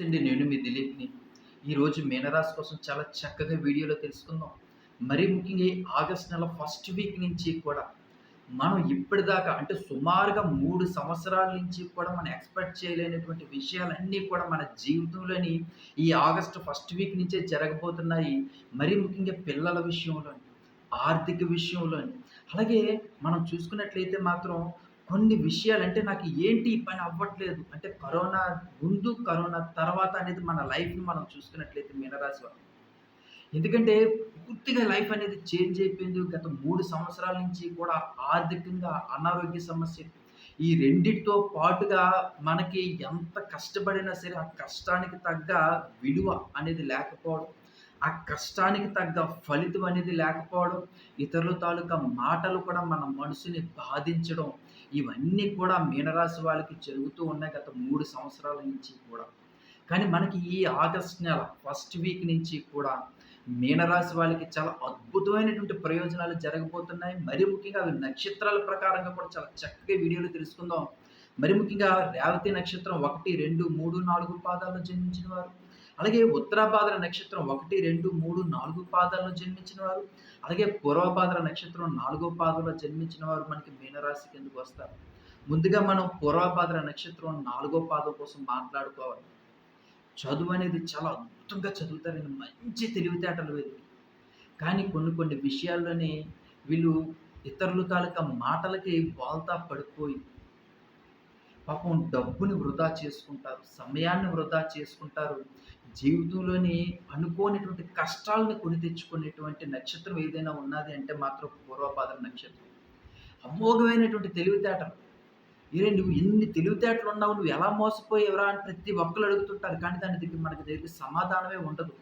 నమస్తే నేను మీ దిలీప్ని. ఈరోజు మీనరాశి కోసం చాలా చక్కగా వీడియోలో తెలుసుకుందాం. మరీ ముఖ్యంగా ఈ ఆగస్ట్ నెల ఫస్ట్ వీక్ నుంచి కూడా మనం ఇప్పటిదాకా అంటే సుమారుగా మూడు సంవత్సరాల నుంచి కూడా మనం ఎక్స్పెక్ట్ చేయలేనటువంటి విషయాలన్నీ కూడా మన జీవితంలోని ఈ ఆగస్ట్ ఫస్ట్ వీక్ నుంచే జరగబోతున్నాయి. మరీ ముఖ్యంగా పిల్లల విషయంలోని ఆర్థిక విషయంలోని అలాగే మనం చూసుకున్నట్లయితే మాత్రం కొన్ని విషయాలు అంటే నాకు ఏంటి ఈ పని అవ్వట్లేదు? అంటే కరోనా ముందు కరోనా తర్వాత అనేది మన లైఫ్ని మనం చూసుకున్నట్లయితే మీనరాశి వాళ్ళు ఎందుకంటే పూర్తిగా లైఫ్ అనేది చేంజ్ అయిపోయింది. గత మూడు సంవత్సరాల నుంచి కూడా ఆర్థికంగా అనారోగ్య సమస్య. ఈ రెండిటితో పాటుగా మనకి ఎంత కష్టపడినా సరే ఆ కష్టానికి తగ్గ విలువ అనేది లేకపోవడం ఆ కష్టానికి తగ్గ ఫలితం అనేది లేకపోవడం ఇతరుల తాలూకా మాటలు కూడా మన మనసుని బాధించడం ఇవన్నీ కూడా మీనరాశి వాళ్ళకి జరుగుతూ ఉన్నాయి గత మూడు సంవత్సరాల నుంచి కూడా. కానీ మనకి ఈ ఆగస్ట్ నెల ఫస్ట్ వీక్ నుంచి కూడా మీనరాశి వాళ్ళకి చాలా అద్భుతమైనటువంటి ప్రయోజనాలు జరగబోతున్నాయి. మరి ముఖ్యంగా అవి నక్షత్రాల ప్రకారంగా కూడా చాలా చక్కగా వీడియోలు తెలుసుకుందాం. మరి ముఖ్యంగా రేవతి నక్షత్రం ఒకటి రెండు మూడు నాలుగు పాదాల్లో జన్మించిన వారు అలాగే ఉత్తరాపాదర నక్షత్రం ఒకటి రెండు మూడు నాలుగు పాదాల్లో జన్మించిన వారు అలాగే పూర్వపాదర నక్షత్రం నాలుగో పాదంలో జన్మించిన వారు మనకి మీనరాశి కిందకు వస్తారు? ముందుగా మనం పూర్వపాదర నక్షత్రం నాలుగో పాదం కోసం మాట్లాడుకోవాలి. చదువు అనేది చాలా అద్భుతంగా చదువుతారని మంచి తెలివితేటలు వీరికి కానీ కొన్ని కొన్ని విషయాల్లోనే వీళ్ళు ఇతరుల తాలూకా మాటలకి బోల్తా పడిపోయి పాపం డబ్బుని వృధా చేసుకుంటారు సమయాన్ని వృధా చేసుకుంటారు. జీవితంలోని అనుకోనటువంటి కష్టాలను కొని తెచ్చుకునేటువంటి నక్షత్రం ఏదైనా ఉన్నది అంటే మాత్రం పూర్వపాద నక్షత్రం. అమోఘమైనటువంటి తెలివితేటలు. ఏ నువ్వు ఎన్ని తెలివితేటలు ఉన్నావు నువ్వు ఎలా మోసపోయేవరా అని ప్రతి ఒక్కరు అడుగుతుంటారు. కానీ దాని దగ్గర మనకి దగ్గర సమాధానమే ఉండదు.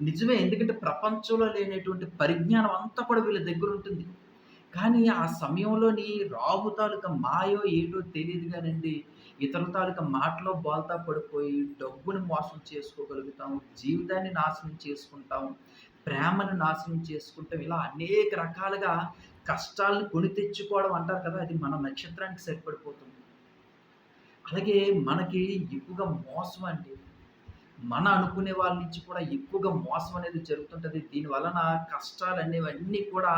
నిజమే ఎందుకంటే ప్రపంచంలో లేనటువంటి పరిజ్ఞానం అంతా కూడా వీళ్ళ దగ్గర ఉంటుంది. కానీ ఆ సమయంలోని రాహు తాలూకా మాయో ఏటో తెలియదు కానండి. ఇతరుల తాలూకా మాటలో బోల్తా పడిపోయి డబ్బుని మోసం చేసుకోగలుగుతాం జీవితాన్ని నాశనం చేసుకుంటాం ప్రేమను నాశనం చేసుకుంటాం ఇలా అనేక రకాలుగా కష్టాలను కొని తెచ్చుకోవడం అంటారు కదా అది మన నక్షత్రానికి సరిపడిపోతుంది. అలాగే మనకి ఎక్కువగా మోసం అండి. మన అనుకునే వాళ్ళ నుంచి కూడా ఎక్కువగా మోసం అనేది జరుగుతుంటుంది. దీని వలన కష్టాలు అనేవన్నీ కూడా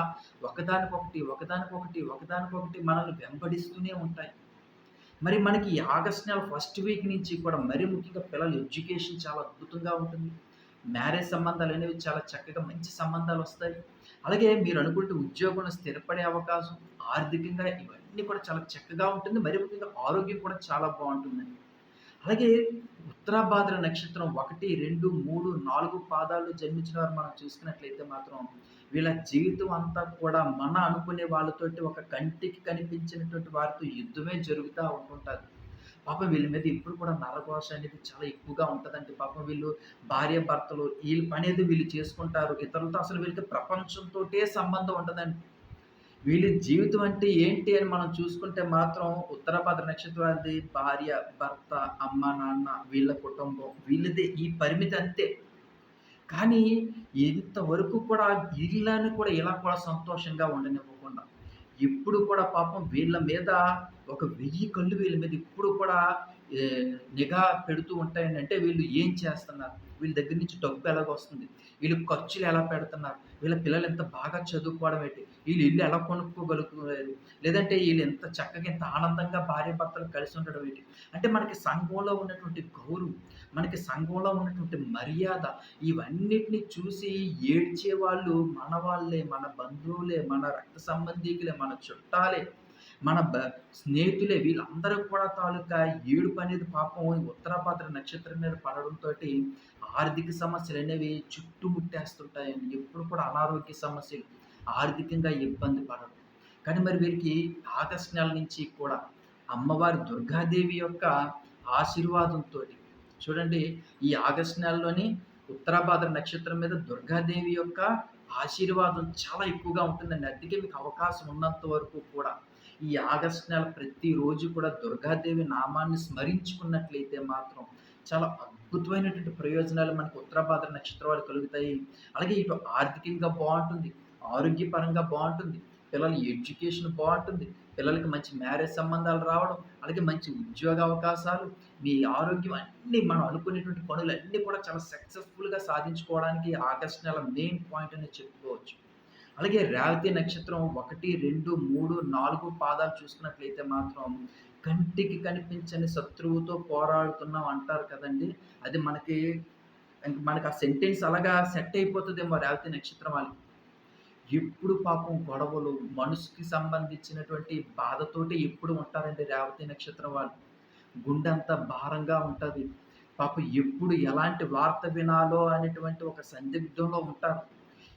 ఒకదానికొకటి ఒకదానికొకటి ఒకదానికొకటి మనల్ని వెంబడిస్తూనే ఉంటాయి. మరి మనకి ఆగస్ట్ నెల ఫస్ట్ వీక్ నుంచి కూడా మరీ ముఖ్యంగా పిల్లల ఎడ్యుకేషన్ చాలా అద్భుతంగా ఉంటుంది. మ్యారేజ్ సంబంధాలు అనేవి చాలా చక్కగా మంచి సంబంధాలు వస్తాయి. అలాగే మీరు అనుకుంటే ఉద్యోగంలో స్థిరపడే అవకాశం ఆర్థికంగా ఇవన్నీ కూడా చాలా చక్కగా ఉంటుంది. మరి ముఖ్యంగా ఆరోగ్యం కూడా చాలా బాగుంటుందండి. అలాగే ఉత్తరాభాద్ర నక్షత్రం ఒకటి రెండు మూడు నాలుగు పాదాలు జన్మించిన వారు మనం చూసుకున్నట్లయితే మాత్రం వీళ్ళ జీవితం అంతా కూడా మన అనుకునే వాళ్ళతోటి ఒక కంటికి కనిపించినటువంటి వారితో యుద్ధమే జరుగుతూ ఉంటుంటుంది. పాపం వీళ్ళ మీద ఇప్పుడు కూడా నరఘోష అనేది చాలా ఎక్కువగా ఉంటుందండి. పాపం వీళ్ళు భార్య భర్తలు వీళ్ళ పని అనేది వీళ్ళు చేసుకుంటారు. ఇతరులతో అసలు వీళ్ళకి ప్రపంచంతో సంబంధం ఉంటుందండి వీళ్ళ జీవితం అంటే ఏంటి అని మనం చూసుకుంటే మాత్రం ఉత్తరభద్ర నక్షత్రాది భార్య భర్త అమ్మ నాన్న వీళ్ళ కుటుంబం వీళ్ళదే ఈ పరిమితి అంతే. కానీ ఇంతవరకు కూడా వీళ్ళని కూడా ఇలా కూడా సంతోషంగా ఉండనివ్వకుండా ఎప్పుడు కూడా పాపం వీళ్ళ మీద ఒక వెయ్యి కళ్ళు వీళ్ళ మీద ఇప్పుడు కూడా నిఘా పెడుతూ ఉంటాయండి అంటే వీళ్ళు ఏం చేస్తున్నారు? వీళ్ళ దగ్గర నుంచి డబ్బు ఎలాగ వస్తుంది వీళ్ళు ఖర్చులు ఎలా పెడుతున్నారు? వీళ్ళ పిల్లలు ఎంత బాగా చదువుకోవడం ఏంటి? వీళ్ళు ఇల్లు ఎలా కొనుక్కోగలుగుతున్నారు లేదంటే వీళ్ళు ఎంత చక్కగా ఎంత ఆనందంగా భార్య భర్తలు కలిసి ఉండడం ఏంటి? అంటే మనకి సంఘంలో ఉన్నటువంటి గౌరవం మనకి సంఘంలో ఉన్నటువంటి మర్యాద ఇవన్నిటిని చూసి ఏడ్చే వాళ్ళు మన వాళ్ళే మన బంధువులే మన రక్త సంబంధీకులే మన చుట్టాలే మన బ స్నేహితులే వీళ్ళందరూ కూడా తాలూకా ఏడుపు అనేది పాపం ఉత్తరాపాత్ర నక్షత్రం మీద పడడంతో ఆర్థిక సమస్యలు అనేవి చుట్టుముట్టేస్తుంటాయండి. ఎప్పుడు కూడా అనారోగ్య సమస్యలు. ఆర్థికంగా ఇబ్బంది పడడం కానీ మరి వీరికి ఆగస్ట్ నెల నుంచి కూడా అమ్మవారి దుర్గాదేవి యొక్క ఆశీర్వాదంతో చూడండి ఈ ఆగస్ట్ నెలలోని ఉత్తరాభాద్ర నక్షత్రం మీద దుర్గాదేవి యొక్క ఆశీర్వాదం చాలా ఎక్కువగా ఉంటుందండి. అందుకే మీకు అవకాశం ఉన్నంత వరకు కూడా ఈ ఆగస్ట్ నెల ప్రతిరోజు కూడా దుర్గాదేవి నామాన్ని స్మరించుకున్నట్లయితే మాత్రం చాలా అద్భుతమైనటువంటి ప్రయోజనాలు మనకు ఉత్తరాభాద్ర నక్షత్రం వారు కలుగుతాయి. అలాగే ఇటు ఆర్థికంగా బాగుంటుంది. ఆరోగ్యపరంగా బాగుంటుంది. పిల్లల ఎడ్యుకేషన్ బాగుంటుంది. పిల్లలకి మంచి మ్యారేజ్ సంబంధాలు రావడం అలాగే మంచి ఉద్యోగ అవకాశాలు మీ ఆరోగ్యం అన్నీ మనం అనుకునేటువంటి పనులు అన్నీ కూడా చాలా సక్సెస్ఫుల్గా సాధించుకోవడానికి ఆగస్ట్ నెల మెయిన్ పాయింట్ అనేది చెప్పుకోవచ్చు. అలాగే రేవతి నక్షత్రం ఒకటి రెండు మూడు నాలుగు పాదాలు చూసుకున్నట్లయితే మాత్రం కంటికి కనిపించని శత్రువుతో పోరాడుతున్నాం అంటారు కదండి. అది మనకి మనకి మనకు ఆ సెంటెన్స్ అలాగా సెట్ అయిపోతుందేమో రేవతి నక్షత్రం వాళ్ళకి. ఎప్పుడు పాపం గొడవలు మనసుకి సంబంధించినటువంటి బాధతోటి ఎప్పుడు ఉంటారండి రేవతి నక్షత్రం వాళ్ళు. గుండె భారంగా ఉంటుంది. పాపం ఎప్పుడు ఎలాంటి వార్త వినాలో అనేటువంటి ఒక సందిగ్ధంలో ఉంటారు.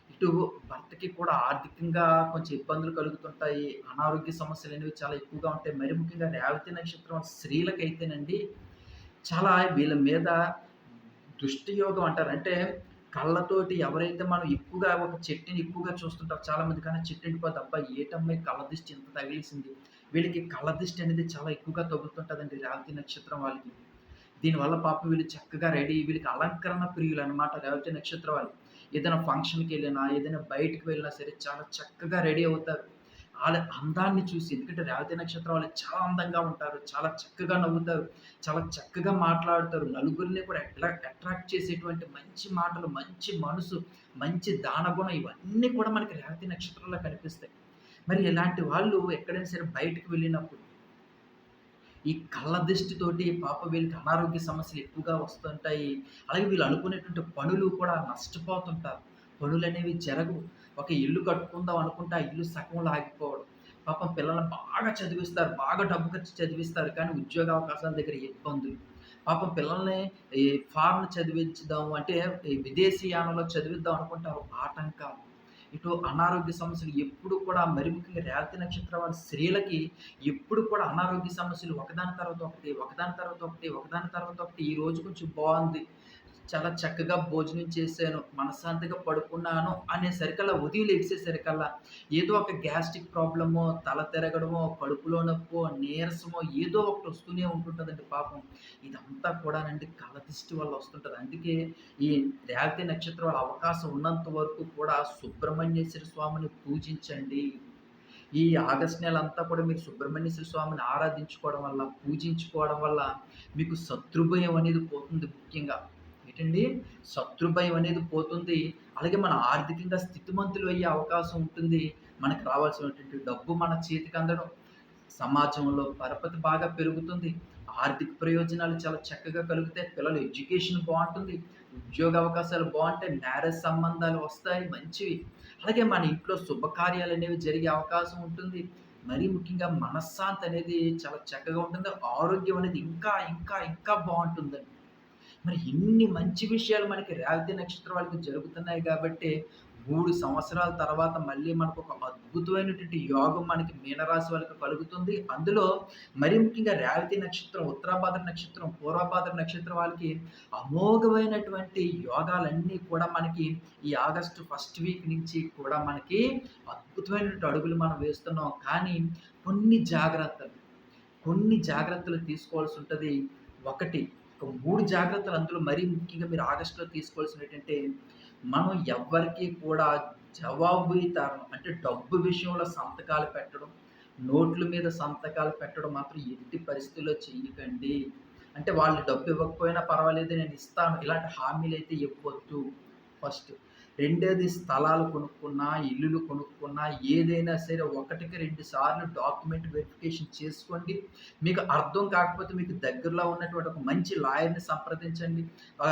ఇటు భర్తకి కూడా ఆర్థికంగా కొంచెం ఇబ్బందులు కలుగుతుంటాయి. అనారోగ్య సమస్యలు అనేవి చాలా ఎక్కువగా ఉంటాయి. మరి ముఖ్యంగా రేవతి నక్షత్రం స్త్రీలకైతేనండి చాలా వీళ్ళ మీద దుష్టియోగం అంటారు. అంటే కళ్ళతోటి ఎవరైతే మనం ఎక్కువగా ఒక చెట్టుని ఎక్కువగా చూస్తుంటారు చాలా మంది కానీ చెట్టు ఎండిపోతే అబ్బా ఏటమ్మాయి కళ్ళ దిష్టి ఎంత తగిలేసింది. వీళ్ళకి కళ్ళ దిష్టి అనేది చాలా ఎక్కువగా తగులుతుంటుందండి రేవతి నక్షత్రం వాళ్ళకి. దీనివల్ల పాపం వీళ్ళు చక్కగా రెడీ వీళ్ళకి అలంకరణ ప్రియులు అనమాట రేవతి నక్షత్రం వాళ్ళు. ఏదైనా ఫంక్షన్కి వెళ్ళినా ఏదైనా బయటకు వెళ్ళినా సరే చాలా చక్కగా రెడీ అవుతారు. వాళ్ళ అందాన్ని చూసి ఎందుకంటే రేవతి నక్షత్రం వాళ్ళు చాలా అందంగా ఉంటారు చాలా చక్కగా నవ్వుతారు చాలా చక్కగా మాట్లాడతారు. నలుగురిని కూడా అట్రా అట్రాక్ట్ చేసేటువంటి మంచి మాటలు మంచి మనసు మంచి దానగుణం ఇవన్నీ కూడా మనకి రేవతి నక్షత్రంలో కనిపిస్తాయి. మరి ఇలాంటి వాళ్ళు ఎక్కడైనా సరే బయటకు వెళ్ళినప్పుడు ఈ కళ్ళ దృష్టితోటి పాప వీళ్ళకి అనారోగ్య సమస్యలు ఎక్కువగా వస్తుంటాయి. అలాగే వీళ్ళు అనుకునేటువంటి పనులు కూడా నష్టపోతుంటారు. పనులు అనేవి జరగవు. ఒక ఇల్లు కట్టుకుందాం అనుకుంటే ఆ ఇల్లు సగంలో ఆగిపోవడం. పాపం పిల్లల్ని బాగా చదివిస్తారు బాగా డబ్బు ఖర్చు చదివిస్తారు కానీ ఉద్యోగ అవకాశాల దగ్గర ఇబ్బందులు. పాపం పిల్లల్ని ఈ ఫారెన్ చదివించుదాం అంటే విదేశీయానంలో చదివిద్దాం అనుకుంటారు ఆటంకాలు ఇటు అనారోగ్య సమస్యలు ఎప్పుడు కూడా మరి ముఖ్యంగా రేవతి నక్షత్రం వారి స్త్రీలకి ఎప్పుడు కూడా అనారోగ్య సమస్యలు ఒకదాని తర్వాత ఒకటి ఒకదాని తర్వాత ఒకటి ఒకదాని తర్వాత ఒకటి ఈ రోజు కొంచెం బాగుంది. చాలా చక్కగా భోజనం చేశాను మనశ్శాంతిగా పడుకున్నాను అనేసరికల్లా ఉదయం లేచేసరికల్లా ఏదో ఒక గ్యాస్ట్రిక్ ప్రాబ్లమో తల తిరగడమో కడుపులో నొప్పో నీరసమో ఏదో ఒకటి వస్తూనే ఉంటుంటుందండి పాపం. ఇదంతా కూడానండి కలదిష్టి వల్ల వస్తుంటుంది. అందుకే ఈ రేవతి నక్షత్రం అవకాశం ఉన్నంత వరకు కూడా సుబ్రహ్మణ్యేశ్వర స్వామిని పూజించండి. ఈ ఆగస్ట్ నెల అంతా కూడా మీరు సుబ్రహ్మణ్యేశ్వర స్వామిని ఆరాధించుకోవడం వల్ల పూజించుకోవడం వల్ల మీకు శత్రుభయం అనేది పోతుంది ముఖ్యంగా. ఏంటండి శత్రుభయం అనేది పోతుంది. అలాగే మన ఆర్థికంగా స్థితిమంతులు అయ్యే అవకాశం ఉంటుంది. మనకు రావాల్సినటువంటి డబ్బు మన చేతికి అందడం. సమాజంలో పరపతి బాగా పెరుగుతుంది. ఆర్థిక ప్రయోజనాలు చాలా చక్కగా కలుగుతాయి. పిల్లల ఎడ్యుకేషన్ బాగుంటుంది. ఉద్యోగ అవకాశాలు బాగుంటాయి. మ్యారేజ్ సంబంధాలు వస్తాయి. మంచివి. అలాగే మన ఇంట్లో శుభకార్యాలు అనేవి జరిగే అవకాశం ఉంటుంది. మరీ ముఖ్యంగా మనశ్శాంతి అనేది చాలా చక్కగా ఉంటుంది. ఆరోగ్యం అనేది ఇంకా ఇంకా ఇంకా బాగుంటుందండి. మరి ఇన్ని మంచి విషయాలు మనకి రేవతి నక్షత్రం వాళ్ళకి జరుగుతున్నాయి కాబట్టి మూడు సంవత్సరాల తర్వాత మళ్ళీ మనకు ఒక అద్భుతమైనటువంటి యోగం మనకి మీనరాశి వాళ్ళకి కలుగుతుంది. అందులో మరి ముఖ్యంగా రేవతి నక్షత్రం ఉత్తరాభాద్ర నక్షత్రం పూర్వభాద్ర నక్షత్రం వాళ్ళకి అమోఘమైనటువంటి యోగాలన్నీ కూడా మనకి ఈ ఆగస్టు ఫస్ట్ వీక్ నుంచి కూడా మనకి అద్భుతమైనటువంటి అడుగులు మనం వేస్తున్నాం. కానీ కొన్ని జాగ్రత్తలు కొన్ని జాగ్రత్తలు తీసుకోవాల్సి ఉంటుంది. ఒకటి మూడు జాగ్రత్తలు అందులో మరీ ముఖ్యంగా మీరు ఆగస్టులో తీసుకోవాల్సిన ఏంటంటే మనం ఎవరికి కూడా జవాబుదారం అంటే డబ్బు విషయంలో సంతకాలు పెట్టడం నోట్ల మీద సంతకాలు పెట్టడం మాత్రం ఎట్టి పరిస్థితుల్లో చేయకండి అంటే వాళ్ళు డబ్బు ఇవ్వకపోయినా పర్వాలేదు నేను ఇస్తాను. ఇలాంటి హామీలు అయితే ఇవ్వద్దు. ఫస్ట్ రెండేది స్థలాలు కొనుక్కున్నా ఇల్లులు కొనుక్కున్నా ఏదైనా సరే ఒకటికి రెండు సార్లు డాక్యుమెంట్ వెరిఫికేషన్ చేసుకోండి. మీకు అర్థం కాకపోతే మీకు దగ్గరలో ఉన్నటువంటి ఒక మంచి లాయర్ని సంప్రదించండి.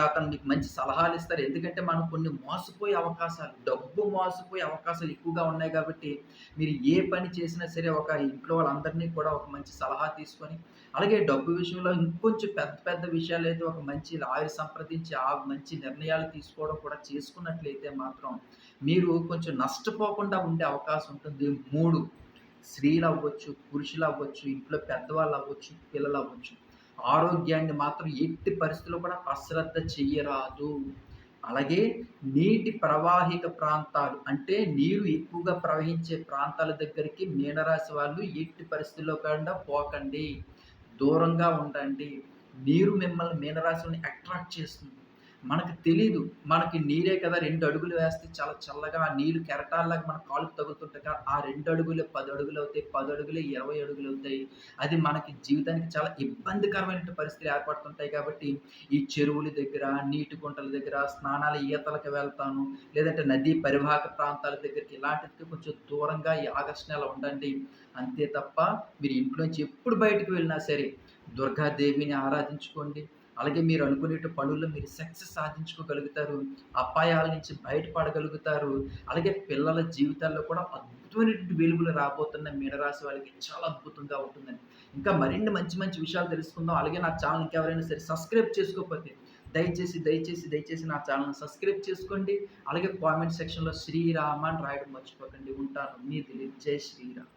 అతను మీకు మంచి సలహాలు ఇస్తారు. ఎందుకంటే మనం కొన్ని మోసపోయే అవకాశాలు డబ్బు మోసపోయే అవకాశాలు ఎక్కువగా ఉన్నాయి కాబట్టి మీరు ఏ పని చేసినా సరే ఒక ఇంట్లో వాళ్ళందరినీ కూడా ఒక మంచి సలహా తీసుకొని అలాగే డబ్బు విషయంలో ఇంకొంచెం పెద్ద పెద్ద విషయాలు అయితే ఒక మంచి లాయర్ సంప్రదించి ఆ మంచి నిర్ణయాలు తీసుకోవడం కూడా చేసుకున్నట్లయితే మాత్రం మీరు కొంచెం నష్టపోకుండా ఉండే అవకాశం ఉంటుంది. మూడు స్త్రీలు అవ్వచ్చు పురుషులు అవ్వచ్చు ఇంట్లో పెద్దవాళ్ళు అవ్వచ్చు పిల్లలు అవ్వచ్చు. ఆరోగ్యాన్ని మాత్రం ఎట్టి పరిస్థితుల్లో కూడా అశ్రద్ధ చెయ్యరాదు అలాగే నీటి ప్రవాహిక ప్రాంతాలు అంటే నీరు ఎక్కువగా ప్రవహించే ప్రాంతాల దగ్గరికి మీనరాశి వాళ్ళు ఎట్టి పరిస్థితుల్లో కూడా పోకండి. దూరంగా ఉండండి. నీరు మిమ్మల్ని మీనరాశుల్ని అట్రాక్ట్ చేస్తుంది. మనకు తెలియదు మనకి నీరే కదా రెండు అడుగులు వేస్తే చాలా చల్లగా ఆ నీళ్ళు కెరటాల్లాగా మన కాళ్ళకి తగులుతుంటాయి ఆ రెండు అడుగులే 10 అడుగులవుతాయి. 10 అడుగులే 20 అడుగులవుతాయి. అది మనకి జీవితానికి చాలా ఇబ్బందికరమైన పరిస్థితులు ఏర్పడుతుంటాయి కాబట్టి, ఈ చెరువుల దగ్గర, నీటి గుంటల దగ్గర, స్నానాల ఈతలకి వెళ్తాను. లేదంటే నదీ పరివాహక ప్రాంతాల దగ్గరికి ఇలాంటికి కొంచెం దూరంగా ఈ ఆగస్టు నెల ఉండండి. అంతే తప్ప మీరు ఇంట్లోంచి ఎప్పుడు బయటకు వెళ్ళినా సరే, దుర్గాదేవిని ఆరాధించుకోండి. అలాగే మీరు అనుకునే పనుల్లో మీరు సక్సెస్ సాధించుకోగలుగుతారు. అపాయాల నుంచి బయటపడగలుగుతారు. అలాగే పిల్లల జీవితాల్లో కూడా అద్భుతమైనటువంటి వెలుగులు రాబోతున్న మీనరాశి వాళ్ళకి చాలా అద్భుతంగా ఉంటుందండి. ఇంకా మరిన్ని మంచి మంచి విషయాలు తెలుసుకుందాం. అలాగే నా ఛానల్ ఇంకెవరైనా సరే సబ్స్క్రైబ్ చేసుకోకపోతే దయచేసి, దయచేసి, దయచేసి నా ఛానల్‌ని సబ్స్క్రైబ్ చేసుకోండి. అలాగే కామెంట్ సెక్షన్‌లో శ్రీరామ అని రాయడం మర్చిపోకండి. ఉంటాను. మీ దిలీప్. జై శ్రీరామ్.